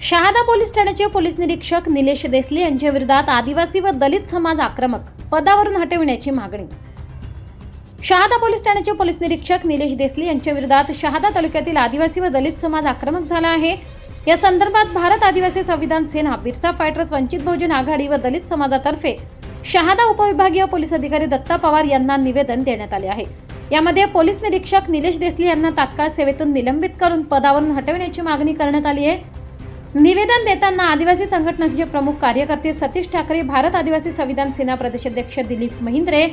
Shahada police ठाण्याचे police निरीक्षक निलेश देसले यांच्या विरोधात आदिवासी व दलित समाज आक्रमक पदावरून हटविण्याची मागणी. शहादा पोलीस ठाण्याचे पोलीस निरीक्षक निलेश देसले यांच्या विरोधात शहादा तालुक्यातील आदिवासी व दलित समाज आक्रमक झाला आहे. या संदर्भात भारत आदिवासी संविधान सेना बिरसा फायटर्स वंचित बहुजन आघाडी व दलित समाजातर्फे शहादा उपविभागीय पोलीस अधिकारी दत्ता पवार यांना निवेदन देण्यात आले आहे. यामध्ये पोलीस निरीक्षक निलेश देसले यांना तात्काळ सेवेतून निलंबित करून पदावरून हटविण्याची मागणी करण्यात आली आहे. निवेदन देताना आदिवासी संघटनांचे प्रमुख कार्यकर्ते सतीश ठाकरे भारत आदिवासी संविधान सेना प्रदेशाध्यक्ष दिलीप महिंद्रे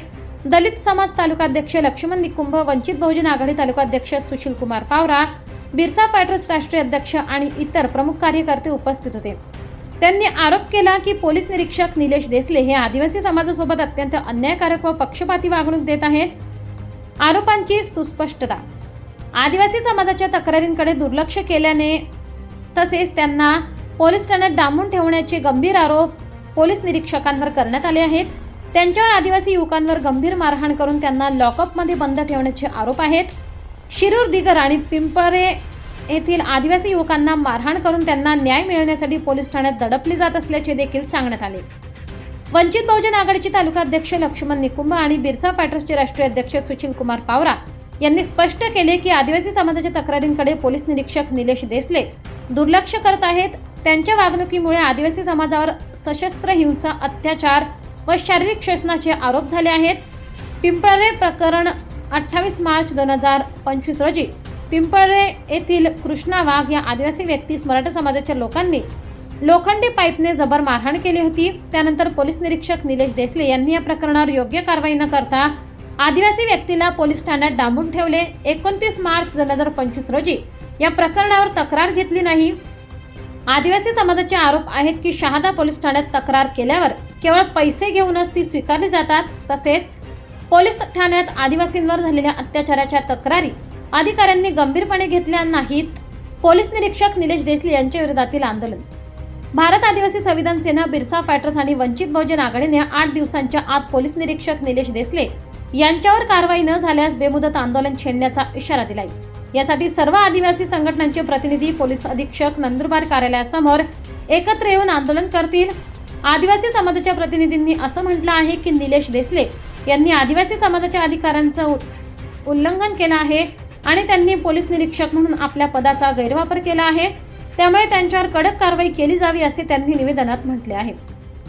दलित समाज तालुकाध्यक्ष लक्ष्मण निकुंभ वंचित बहुजन आघाडी तालुकाध्यक्ष सुशील कुमार पावरा बिरसा फायटर्स राष्ट्रीय अध्यक्ष आणि इतर प्रमुख कार्यकर्ते उपस्थित होते. त्यांनी आरोप केला की पोलीस निरीक्षक निलेश देसले हे आदिवासी समाजासोबत अत्यंत अन्यायकारक व पक्षपाती वागणूक देत आहेत. आरोपांची सुस्पष्टता. आदिवासी समाजाच्या तक्रारींकडे दुर्लक्ष केल्याने तसेच त्यांना पोलीस ठाण्यात डांबून ठेवण्याचे गंभीर आरोप पोलीस निरीक्षकांवर करण्यात आले आहेत. त्यांच्यावर आदिवासी युवकांवर गंभीर मारहाण करून त्यांना लॉकअपमध्ये बंद ठेवण्याचे आरोप आहेत. शिरूर दिगर आणि पिंपळे येथील आदिवासी युवकांना मारहाण करून त्यांना न्याय मिळवण्यासाठी पोलीस ठाण्यात दडपले जात असल्याचे देखील सांगण्यात आले. वंचित बहुजन आघाडीचे तालुकाध्यक्ष लक्ष्मण निकुंभ आणि बिरसा फायटर्सचे राष्ट्रीय अध्यक्ष सुशील कुमार पावरा यांनी स्पष्ट केले की आदिवासी समाजाच्या तक्रारींकडे पोलीस निरीक्षक निलेश देसले दुर्लक्ष करत आहेत. त्यांच्या वागणुकीमुळे आदिवासी समाजावर सशस्त्र हिंसा अत्याचार व शारीरिक शोषणाचे आरोप झाले आहेत. पिंपळरे प्रकरण अठ्ठावीस मार्च दोन हजार पंचवीस रोजी पिंपळरे येथील कृष्णा वाघ या आदिवासी व्यक्तीस मराठा समाजाच्या लोकांनी लोखंडी पाईपने जबर मारहाण केली होती. त्यानंतर पोलीस निरीक्षक निलेश देसले यांनी या प्रकरणावर योग्य कारवाई न करता आदिवासी व्यक्तीला पोलीस ठाण्यात डांबून ठेवले. एकोणतीस मार्च दोन हजार पंचवीस रोजी या प्रकरणावर तक्रार घेतली नाही. आदिवासी समाजाचे आरोप आहेत की शहादा पोलीस ठाण्यात तक्रार केल्यावर केवळ पैसे घेऊनच ती स्वीकारली जातात. तसेच पोलीस ठाण्यात आदिवासींवर झालेल्या अत्याचाराच्या तक्रारी अधिकाऱ्यांनी गंभीरपणे घेतल्या नाहीत. पोलीस निरीक्षक निलेश देसले यांच्या विरोधातील आंदोलन. भारत आदिवासी संविधान सेना बिरसा फायटर्स आणि वंचित बहुजन आघाडीने आठ दिवसांच्या आत पोलीस निरीक्षक निलेश देसले यांच्यावर कारवाई न झाल्यास बेमुदत आंदोलन छेडण्याचा इशारा दिलाय. यासाठी सर्व आदिवासी संघटनांचे प्रतिनिधी पोलीस अधीक्षक नंदुरबार कार्यालयासमोर एकत्र येऊन आंदोलन करतील. आदिवासी समाजाच्या प्रतिनिधींनी असं म्हटलं आहे की निलेश देसले यांनी आदिवासी समाजाच्या अधिकारांचं उ- उल्लंघन केलं आहे आणि त्यांनी पोलीस निरीक्षक म्हणून आपल्या पदाचा गैरवापर केला आहे. त्यामुळे त्यांच्यावर कडक कारवाई केली जावी असे त्यांनी निवेदनात म्हटले आहे.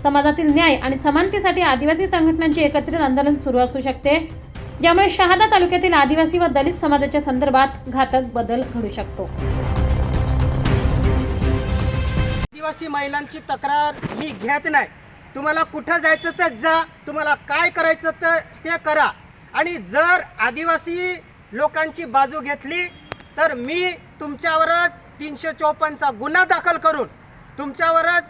समाजातील न्याय आणि समानतेसाठी आदिवासी संघटनांचे एकत्रित आंदोलन सुरू असू शकते. ज्यामुळे शहादा तालुक्यातील आदिवासी व दलित समाजाच्या संदर्भात घातक बदल घडू शकतो. आदिवासी महिलांची तक्रार मी घेत नाही. तुम्हाला कुठं जायचं तर जा तुम्हाला काय करायचं तर ते करा. आणि जर आदिवासी लोकांची बाजू घेतली तर मी तुमच्यावरच तीनशे चौपन्नचा गुन्हा दाखल करून तुमच्यावरच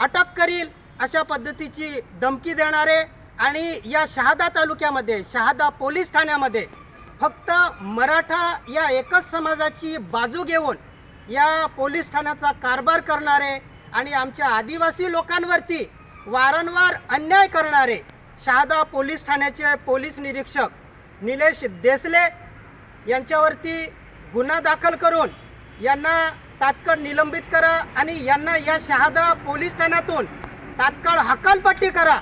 अटक करील अशा पद्धतीची धमकी देणारे आणि या शहादा तालुक्यामध्ये शहादा पोलीस ठाण्यामध्ये फक्त मराठा या एकच समाजाची बाजू घेऊन या पोलीस ठाण्याचा कारभार करणारे आणि आमच्या आदिवासी लोकांवरती वारंवार अन्याय करणारे शहादा पोलीस ठाण्याचे पोलीस निरीक्षक निलेश देसले यांच्यावरती गुन्हा दाखल करून यांना तात्काळ निलंबित करा आणि यांना या शहादा पोलीस ठाण्यातून तात्काळ हकालपट्टी करा.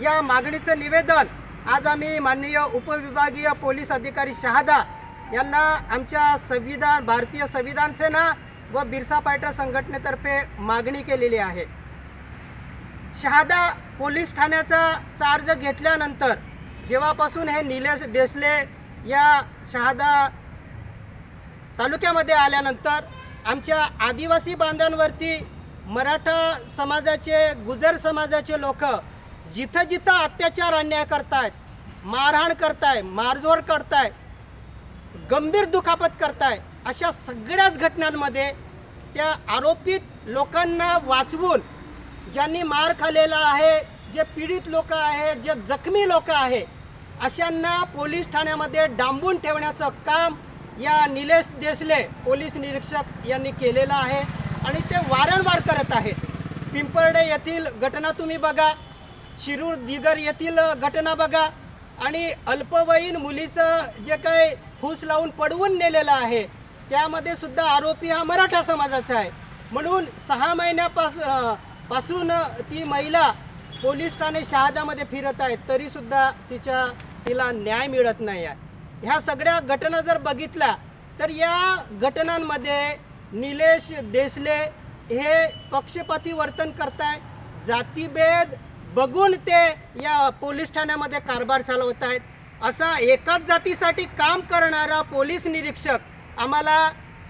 या मागणीचं निवेदन आज आम्ही माननीय उपविभागीय पोलीस अधिकारी शहादा यांना आमच्या संविधान भारतीय संविधान सेना व बिरसा पायटर संघटनेतर्फे मागणी केलेली आहे. शहादा पोलीस ठाण्याचा चार्ज घेतल्यानंतर जेव्हापासून हे निलेश देसले या शहादा तालुक्यामध्ये आल्यानंतर आमच्या आदिवासी बांधवांवरती मराठा समाजाचे गुजर समाजाचे लोक जिथं जिथं अत्याचार अन्याय करतायत मारहाण करताय मारझोड करताय गंभीर दुखापत करताय अशा सगळ्याच घटनांमध्ये त्या आरोपित लोकांना वाचवून ज्यांनी मार खाल्लेला आहे जे पीडित लोक आहे जे जखमी लोक आहे अशांना पोलीस ठाण्यामध्ये डांबून ठेवण्याचं काम या निलेश देसले पोलीस निरीक्षक यांनी केलेलं आहे आणि ते वारंवार करत आहेत. पिंपर्डे येथील घटना तुम्ही बघा. शिरूर दिगर येथील घटना बघा. आणि अल्पवयीन मुलीचं जे काही फूस लावून पडवून नेलेलं आहे त्यामध्ये सुद्धा आरोपी हा मराठा समाजाचा आहे. म्हणून सहा महिन्यापासपासून ती महिला पोलीस ठाणे शहादामध्ये फिरत आहे तरीसुद्धा तिच्या तिला न्याय मिळत नाही आहे. ह्या सगळ्या घटना जर बघितल्या तर या घटनांमध्ये निलेश देसले हे पक्षपाती वर्तन करताय. जातीभेद बघून ते या पोलीस ठाण्यामध्ये कारभार चालवत आहेत असा एकाच जातीसाठी काम करणारा पोलीस निरीक्षक आम्हाला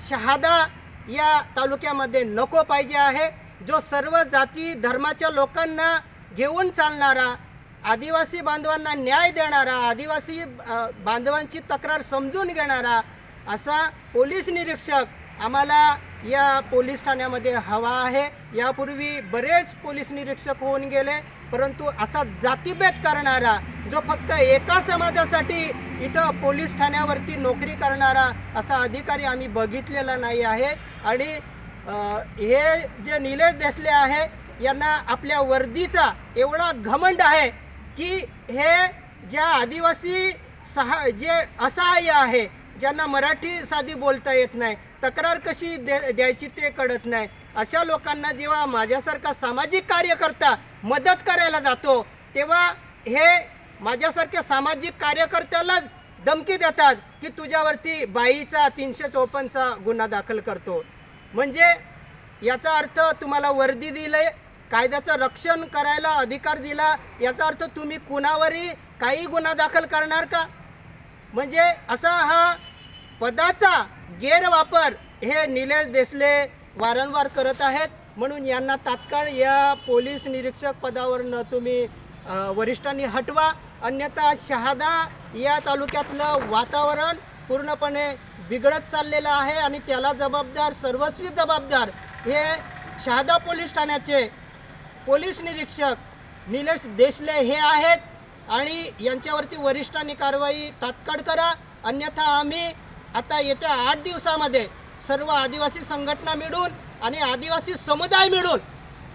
शहादा या तालुक्यामध्ये नको पाहिजे आहे. जो सर्व जाती धर्माच्या लोकांना घेऊन चालणारा आदिवासी बांधवांना न्याय देणारा आदिवासी बांधवांची तक्रार समजून घेणारा असा पोलीस निरीक्षक आम्हाला या पोलीस ठाण्यामध्ये हवा आहे. यापूर्वी बरेच पोलीस निरीक्षक होऊन गेले परंतु असा जातीभेद करणारा जो फक्त एका समाजासाठी इथं पोलीस ठाण्यावरती नोकरी करणारा असा अधिकारी आम्ही बघितलेला नाही आहे. आणि हे जे निलेश देसले आहे यांना आपल्या वर्दीचा एवढा घमंड आहे की हे ज्या आदिवासी सहा जे असहाय्य आहे ज्यांना मराठी साधी बोलता येत नाही तक्रार कशी दे द्यायची ते कळत नाही. अशा लोकांना जेव्हा माझ्यासारखा सामाजिक कार्यकर्ता मदत करायला जातो तेव्हा हे माझ्यासारख्या सामाजिक कार्यकर्त्यालाच धमकी देतात की तुझ्यावरती बाईचा तीनशे चोपन्नचा गुन्हा दाखल करतो. म्हणजे याचा अर्थ तुम्हाला वर्दी दिले कायद्याचं रक्षण करायला अधिकार दिला याचा अर्थ तुम्ही कुणावरही काही गुन्हा दाखल करणार का? म्हणजे असा हा पदाचा गैरवापर हे निलेश देसले वारंवार करत आहेत. म्हणून यांना तात्काळ या पोलीस निरीक्षक पदावरनं तुम्ही वरिष्ठांनी हटवा. अन्यथा शहादा या तालुक्यातलं वातावरण पूर्णपणे बिघडत चाललेलं आहे आणि त्याला जबाबदार सर्वस्वी जबाबदार हे शहादा पोलीस ठाण्याचे पोलीस निरीक्षक निलेश देशले हे आहेत. आणि यांच्यावरती वरिष्ठांनी कारवाई तात्काळ करा. अन्यथा आम्ही आता येत्या आठ दिवसामध्ये सर्व आदिवासी संघटना मिळून आणि आदिवासी समुदाय मिळून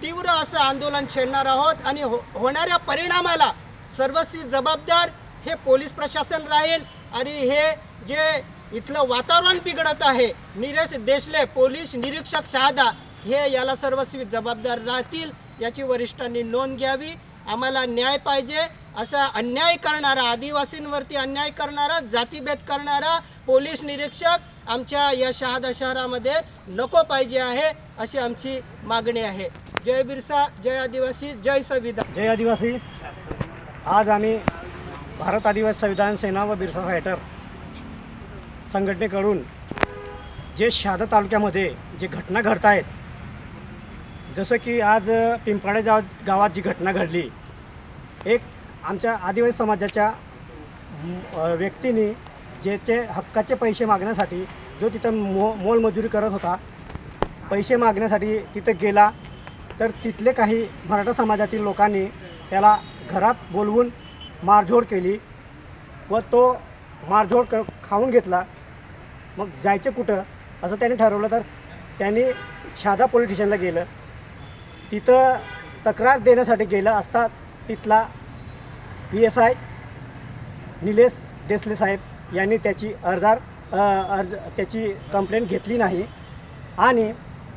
तीव्र असं आंदोलन छेडणार आहोत आणि हो होणाऱ्या परिणामाला सर्वस्वी जबाबदार हे पोलीस प्रशासन राहील. आणि हे जे इथलं वातावरण बिघडत आहे निरेश देशले पोलीस निरीक्षक शहादा हे याला सर्वस्वी जबाबदार राहतील याची वरिष्ठांनी नोंद घ्यावी. आम्हाला न्याय पाहिजे. असा अन्याय करणारा आदिवासींवरती अन्याय करणारा जातीभेद करणारा पोलीस निरीक्षक आमच्या या शहादा शहरामध्ये नको पाहिजे आहे अशी आमची मागणी आहे. जय बिरसा जय आदिवासी जय संविधान. जय आदिवासी. आज आम्ही भारत आदिवासी संविधान सेना व बिरसा फायटर संघटनेकडून जे शहादा तालुक्यामध्ये जे घटना घडत आहेत जसं की आज पिंपळे जा गावात जी घटना घडली एक आमच्या आदिवासी समाजाच्या व्यक्तीने ज्याचे हक्काचे पैसे मागण्यासाठी जो तिथं मो मोलमजुरी करत होता पैसे मागण्यासाठी तिथं गेला तर तिथले काही मराठा समाजातील लोकांनी त्याला घरात बोलवून मारझोड केली व तो मारझोड क खाऊन घेतला. मग जायचं कुठं? असं त्याने ठरवलं तर त्यांनी शहादा पोलीस स्टेशनला गेलं. तिथं तक्रार देण्यासाठी गेलं असता तिथला P S I Nilesh Desale साहेब यांनी त्याची अर्जार अर्ज त्याची कंप्लेंट घेतली नाही. आणि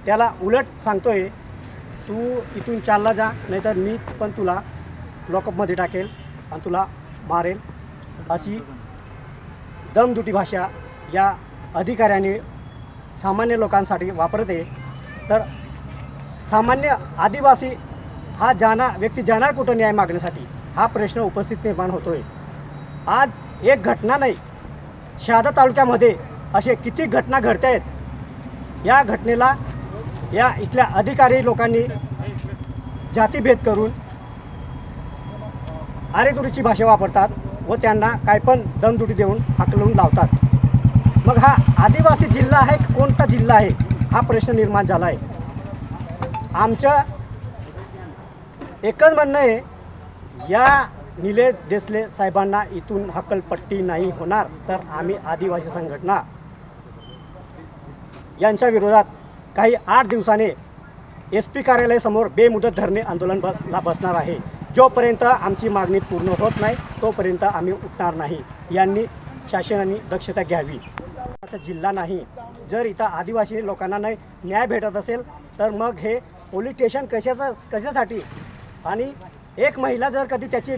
त्याला उलट सांगतो आहे तू इथून चालला जा नाहीतर मी पण तुला लॉकअपमध्ये टाकेल आणि तुला मारेल. अशी दमदुटी भाषा या अधिकाऱ्याने सामान्य लोकांसाठी वापरते. तर सामान्य आदिवासी हा जाणार व्यक्ती जाणार कुठं न्याय मागण्यासाठी? हा प्रश्न उपस्थित निर्माण होतोय. आज एक घटना नाही शहादा तालुक्यामध्ये असे किती घटना घडत आहेत या घटनेला या इथल्या अधिकारी लोकांनी जातीभेद करून आरेदुरीची भाषा वापरतात व त्यांना काय पण दमदुटी देऊन हाकलून लावतात. मग हा आदिवासी जिल्हा आहे कोणता जिल्हा आहे? हा प्रश्न निर्माण झाला आहे आमचं एकच म्हणणं आहे या निलेश देसले साहेबांना इथून हकलपट्टी नाही होणार तर आम्ही आदिवासी संघटना यांच्या विरोधात काही आठ दिवसाने एस पी कार्यालयासमोर बेमुदत धरणे आंदोलन बसला बसणार आहे. जोपर्यंत आमची मागणी पूर्ण होत नाही तोपर्यंत आम्ही उठणार नाही. यांनी शासनाने दक्षता घ्यावी. आता जिल्हा नाही. जर इथं आदिवासी लोकांना नाही न्याय भेटत असेल तर मग हे पोलीस स्टेशन कशाचं कशासाठी आणि एक महिला जर कधी त्याची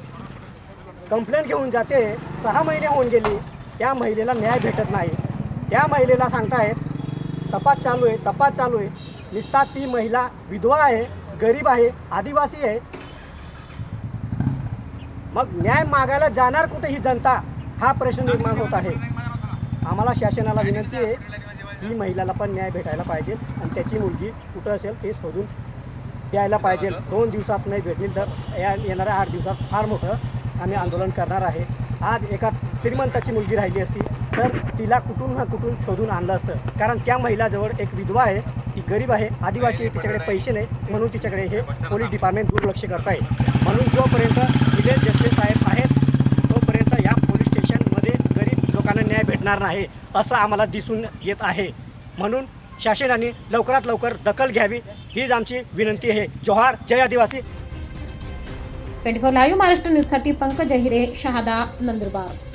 कंप्लेंट घेऊन जाते सहा महिने होऊन गेली त्या महिलेला न्याय भेटत नाही. त्या महिलेला सांगतायत तपास चालू आहे तपास चालू आहे. निस्ता ती महिला विधवा आहे गरीब आहे आदिवासी आहे. मग न्याय मागायला जाणार कुठे ही जनता? हा प्रश्न निर्माण होत आहे. आम्हाला शासनाला विनंती आहे ही महिलाला पण न्याय भेटायला पाहिजे आणि त्याची मुलगी कुठं असेल ते शोधून द्यायला पाहिजे. दोन दिवसात नाही भेटतील तर या येणाऱ्या आठ दिवसात फार मोठं आम्ही आंदोलन करणार आहे. आज एका श्रीमंताची मुलगी राहिली असती तर तिला कुठून ना कुठून शोधून आणलं असतं. कारण त्या महिलाजवळ एक विधवा आहे ती गरीब आहे आदिवासी तिच्याकडे पैसे नाही म्हणून तिच्याकडे हे पोलीस डिपार्टमेंट दुर्लक्ष करत आहे म्हणून जोपर्यंत निलेश जसे साहेब आहेत तोपर्यंत या पोलीस स्टेशनमध्ये गरीब लोकांना न्याय भेटणार नाही असं आम्हाला दिसून येत आहे. म्हणून शासनाने लवकरात लवकर दखल घ्यावी. हीच आमची विनंती आहे. जोहार. जय आदिवासी. ट्वेंटी फोर लाईव्ह महाराष्ट्र न्यूजसाठी पंकज अहिरे शहादा नंदुरबार.